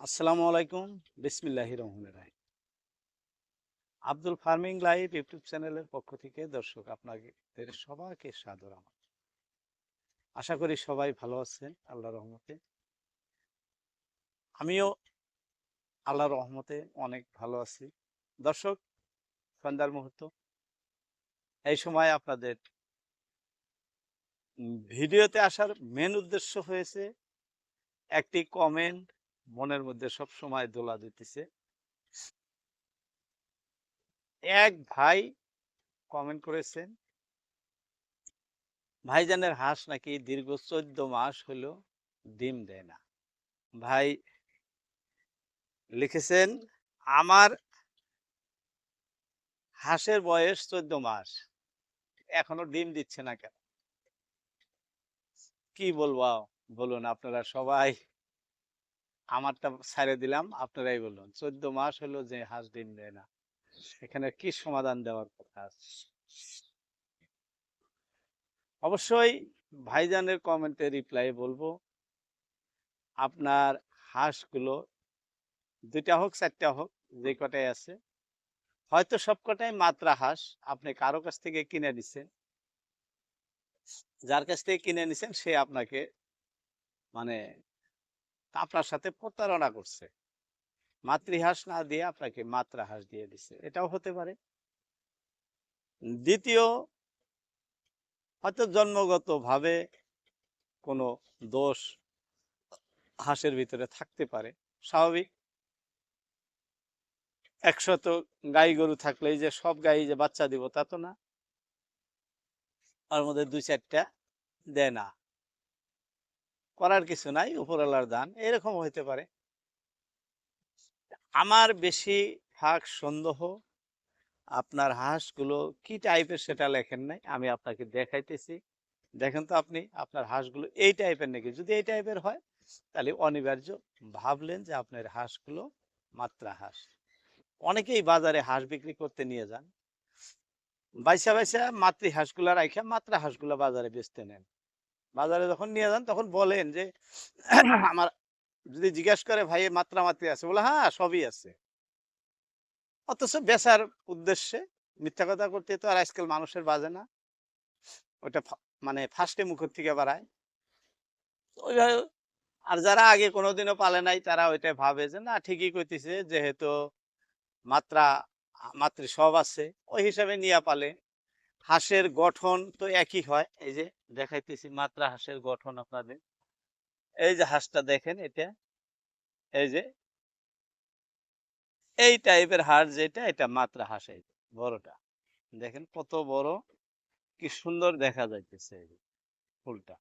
আসসালামু আলাইকুম। বিসমিল্লাহি রহমান রাহিম। আব্দুল ফার্মিং লাইভ ইউটিউব চ্যানেলের পক্ষ থেকে দর্শক আপনাদের সবাইকে সাদর আমার আশা করি সবাই ভালো আছেন আল্লাহ রহমতে। আমিও আল্লাহ রহমতে অনেক ভালো আছি। দর্শক, সন্ধ্যার মুহূর্ত। এই সময় আপনাদের ভিডিওতে আসার মেন উদ্দেশ্য হয়েছে একটি কমেন্ট মনের মধ্যে সব সময় দোলা দিতেছে। এক ভাই কমেন্ট করেছেন, ভাইজানের হাঁস নাকি দীর্ঘ চোদ্দ মাস হলো ডিম দেয় না। ভাই লিখেছেন, আমার হাঁসের বয়স চোদ্দ মাস, এখনও ডিম দিচ্ছে না কেন? কি বলব, বলুন আপনারা সবাই। আমারটা ছাড়ে দিলাম, আপনারাই বলুন। চোদ্দ মাস হলো যে হাঁস ডিম দেয় না। এখানে কি সমাধান দেওয়ার কথা আছে? অবশ্যই ভাইজানের কমেন্টে রিপ্লাই বলব, আপনার হাঁসগুলো দুইটা হোক, চারটা হোক, যে কটাই আছে, হয়তো সব কটাই মাত্রা হাঁস, আপনি কারও কাছ থেকে কিনে নিছেন, যার কাছ থেকে কিনে নিছেন, সে আপনাকে মানে আপনার সাথে প্রতারণা করছে। মাতৃহাঁস না দিয়ে আপনাকে মাত্রা হাঁস দিয়ে দিছে। এটাও হতে পারে। দ্বিতীয়, হয়তো জন্মগত ভাবে কোনো দোষ হাঁসের ভিতরে থাকতে পারে। স্বাভাবিক। একশত গাই গরু থাকলেই যে সব গাই যে বাচ্চা দিব তা তো না। ওর মধ্যে দুই চারটা দেয় না। করার কিছু নাই, উপরওয়ালার দান। এরকম হইতে পারে। আমার বেশি ভাগ সন্দেহ, আপনার হাঁসগুলো কি টাইপের সেটা লেখেন নাই, আমি আপনাকে দেখাইতেছি। দেখেন তো আপনি, আপনার হাঁসগুলো এই টাইপের নাকি? যদি এই টাইপের হয়, তাহলে অনিবার্য ভাবলেন যে আপনার হাঁসগুলো মাত্রা হাঁস। অনেকেই বাজারে হাঁস বিক্রি করতে নিয়ে যান। বাইসা বাইসা মাতৃ হাঁসগুলা রাইখা, মাত্রা হাঁসগুলা বাজারে বেচতে নেন। বাজারে যখন নিয়ে যান, তখন বলেন যে, আমার যদি জিজ্ঞাসা করে, ভাই মাত্রা মাত্রি আছে? বলে হ্যাঁ সবই আছে। অথচ বেচার উদ্দেশ্যে মিথ্যা কথা করতে তো আর আজকাল মানুষের বাজে না। ওটা মানে ফার্স্টে মুখের থেকে বাড়ায়। ওইভাবে আর যারা আগে কোনোদিনও পালে নাই, তারা ওইটা ভাবে যে, না, ঠিকই করতেছে যেহেতু মাত্রা মাতৃ সব আছে। ওই হিসাবে নিয়ে পালে। হাঁসের গঠন তো একই হয়। এই যে দেখাইতেছি মাত্রা হাঁসের গঠন আপনাদের। এই যে হাঁসটা দেখেন এটা। এই যে এই টাইপের হাঁস যেটা এটা মাত্রা হাঁস এই বড়টা। দেখেন কত বড় কি সুন্দর দেখা যাইতেছে এই যে, ফুলটা।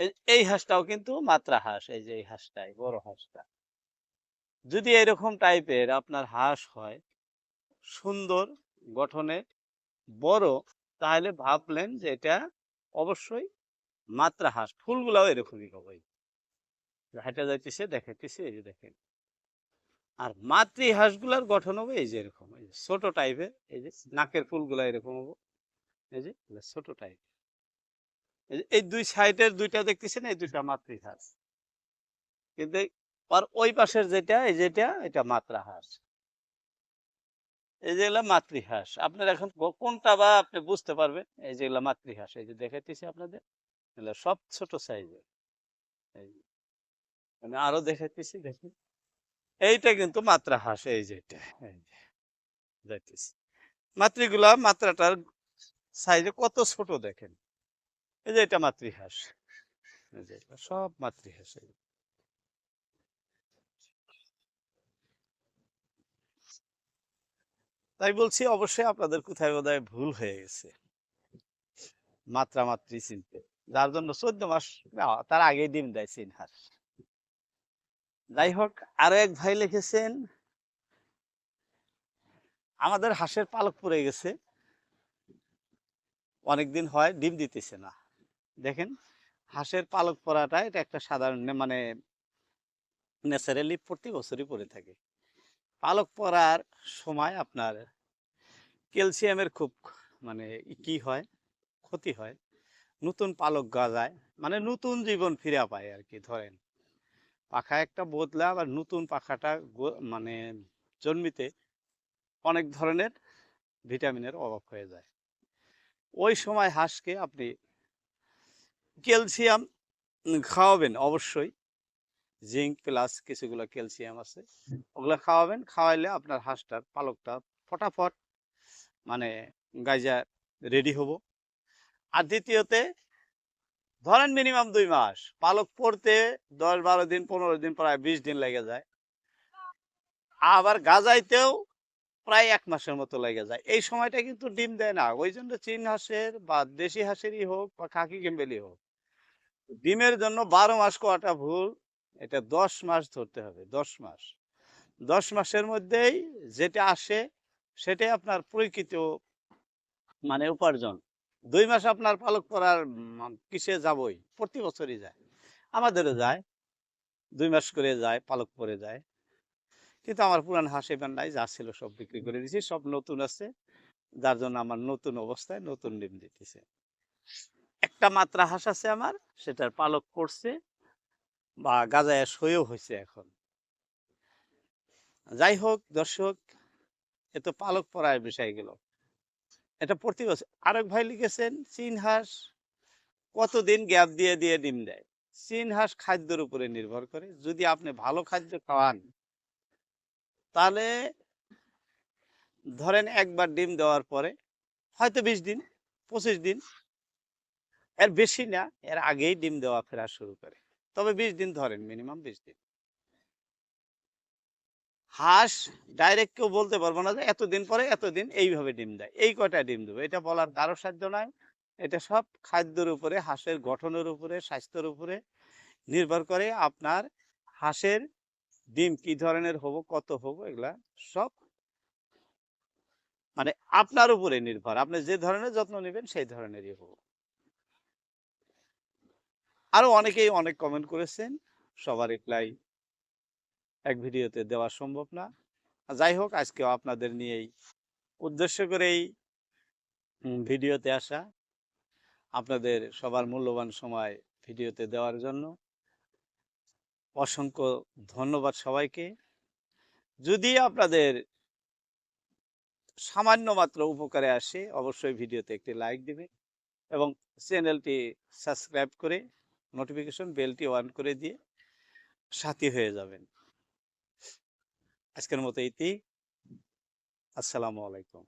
এই- হাঁসটাও কিন্তু মাত্রা হাঁস এই যে এই হাঁসটাই বড় হাঁসটা। যদি এরকম টাইপের আপনার হাঁস হয় সুন্দর গঠনের বড়, তাহলে ভাবলেন যে এটা অবশ্যই মাত্রা হাঁস ফুলগুলাও এরকমই হবে হাঁটা যাইতেছে, দেখাইতেছে, এই যে দেখেন। আর মাতৃ হাঁসগুলার গঠন হবে এই যে এরকম, এই যে ছোট টাইপের এই যে নাকের ফুলগুলা এরকম হবে। এই যে ছোট টাইপ এই দুই সাইডের দুইটা দেখতেছেন, এই দুইটা মাতৃ হাঁস কিন্তু আর ওই পাশের যেটা, এই যেটা, এটা মাত্রা হাঁস এই যেগুলা মাতৃহাঁস, আপনার এখন কোনটা বা আপনি বুঝতে পারবেন? এই যেগুলা মাতৃহাঁস, এই যে দেখাইতেছি আপনাদের, এগুলা সব ছোট সাইজের। আমি আরও দেখাইতেছি দেখুন এইটা কিন্তু মাত্রা হাঁস এই যে যাইতেছি মাতৃগুলা মাত্রাটার সাইজে কত ছোট দেখেন? এই যে এটা মাতৃহাস। সব মাতৃহাঁস এই যে। তাই বলছি অবশ্যই আপনাদের কোথায় বোধহয় ভুল হয়ে গেছে। মাত্রা মাত্রি চিনতে যার জন্য চোদ্দ মাস তার আগে ডিম দেয় চিন হাঁস। যাই হোক আরও এক ভাই লিখেছেন, আমাদের হাঁসের পালক পড়ে গেছে। অনেকদিন হয় ডিম দিতেছে না। দেখেন, হাঁসের পালক পরাটা এটা একটা সাধারণ মানে ন্যাচারালি প্রতি বছরই পড়ে থাকে। পালক পরার সময় আপনার ক্যালসিয়ামের খুব মানে কি হয়? ক্ষতি হয়। নতুন পালক গজায়। মানে নতুন জীবন ফিরে পায় আর কি ধরেন। পাখা একটা বদলে আবার নতুন পাখাটা মানে জন্মিতে অনেক ধরনের ভিটামিনের অভাব হয়ে যায়। ওই সময় হাঁসকে আপনি ক্যালসিয়াম খাওয়াবেন অবশ্যই। জিঙ্ক প্লাস কিছুগুলো ক্যালসিয়াম আছে। ওগুলো খাওয়াবেন খাওয়াইলে আপনার হাঁসটার পালকটা ফটাফট মানে গাইজা রেডি হব। আর দ্বিতীয়তে ধরেন মিনিমাম দুই মাস পালক পড়তে দশ বারো দিন পনেরো দিন প্রায় বিশ দিন লেগে যায়। আবার গাজাইতেও প্রায় এক মাসের মতো লেগে যায়। এই সময়টা কিন্তু ডিম দেয় না। ওই জন্য চীন হাঁসের বা দেশি হাঁসেরই হোক বা খাকি গেম্বেলি হোক ডিমের জন্য বারো মাস কোয়াটা ভুল। এটা দশ মাস ধরতে হবে, দশ মাস। দশ মাসের মধ্যেই যেটা আসে সেটাই আপনার প্রকৃত মানে উপার্জন। দুই মাস আপনার পালক করার কিসে যাবই? প্রতি বছরই যায়। আমাদেরও যায়। দুই মাস করে যায়, পালক পরে যায়। কিন্তু আমার পুরান হাঁস এবার নাই যা ছিল সব বিক্রি করে দিয়েছি, সব নতুন আছে। যার জন্য আমার নতুন অবস্থায় নতুন ডিম দিতেছে। একটা মাত্রা হাঁস আছে আমার, সেটার পালক পড়ছে বা গাজায় সয়েও হয়েছে এখন। যাই হোক দর্শক, এ তো পালক পড়ার বিষয় গেল। এটা প্রতি বছর আরেক ভাই লিখেছেন, চীন হাঁস কতদিন গ্যাপ দিয়ে দিয়ে ডিম দেয়? চীন হাঁস খাদ্যের উপরে নির্ভর করে। যদি আপনি ভালো খাদ্য খাওয়ান, তাহলে ধরেন একবার ডিম দেওয়ার পরে হয়তো বিশ দিন, পঁচিশ দিন, এর বেশি না, এর আগেই ডিম দেওয়া ফেরা শুরু করে। তবে বিশ দিন ধরেন মিনিমাম বিশ দিন। হাঁস ডাইরেক্ট কেউ বলতে পারব না যে, এতদিন পরে এতদিন এইভাবে ডিম দেয়। এই কয়টা ডিম দেবো? এটা বলার কারও সাধ্য নাই। এটা সব খাদ্যের উপরে, হাঁসের গঠনের উপরে, স্বাস্থ্যের উপরে নির্ভর করে আপনার হাঁসের ডিম কি ধরনের হব, কত হব, এগুলা সব মানে আপনার উপরে নির্ভর। আপনি যে ধরনের যত্ন নেবেন, সেই ধরনেরই হব। আরও অনেকেই অনেক কমেন্ট করেছেন। সবার রিপ্লাই এক ভিডিওতে দেওয়া সম্ভব না। যাই হোক, আজকেও আপনাদের নিয়েই উদ্দেশ্য করেই ভিডিওতে আসা। আপনাদের সবার মূল্যবান সময় ভিডিওতে দেওয়ার জন্য অসংখ্য ধন্যবাদ সবাইকে। যদি আপনাদের সামান্য মাত্র উপকারে আসে, অবশ্যই ভিডিওতে একটি লাইক দেবে এবং চ্যানেলটি সাবস্ক্রাইব করে নোটিফিকেশন বেলটি অন করে দিয়ে সাথী হয়ে যাবেন। আজকের মতো ইতি আসসালামু আলাইকুম।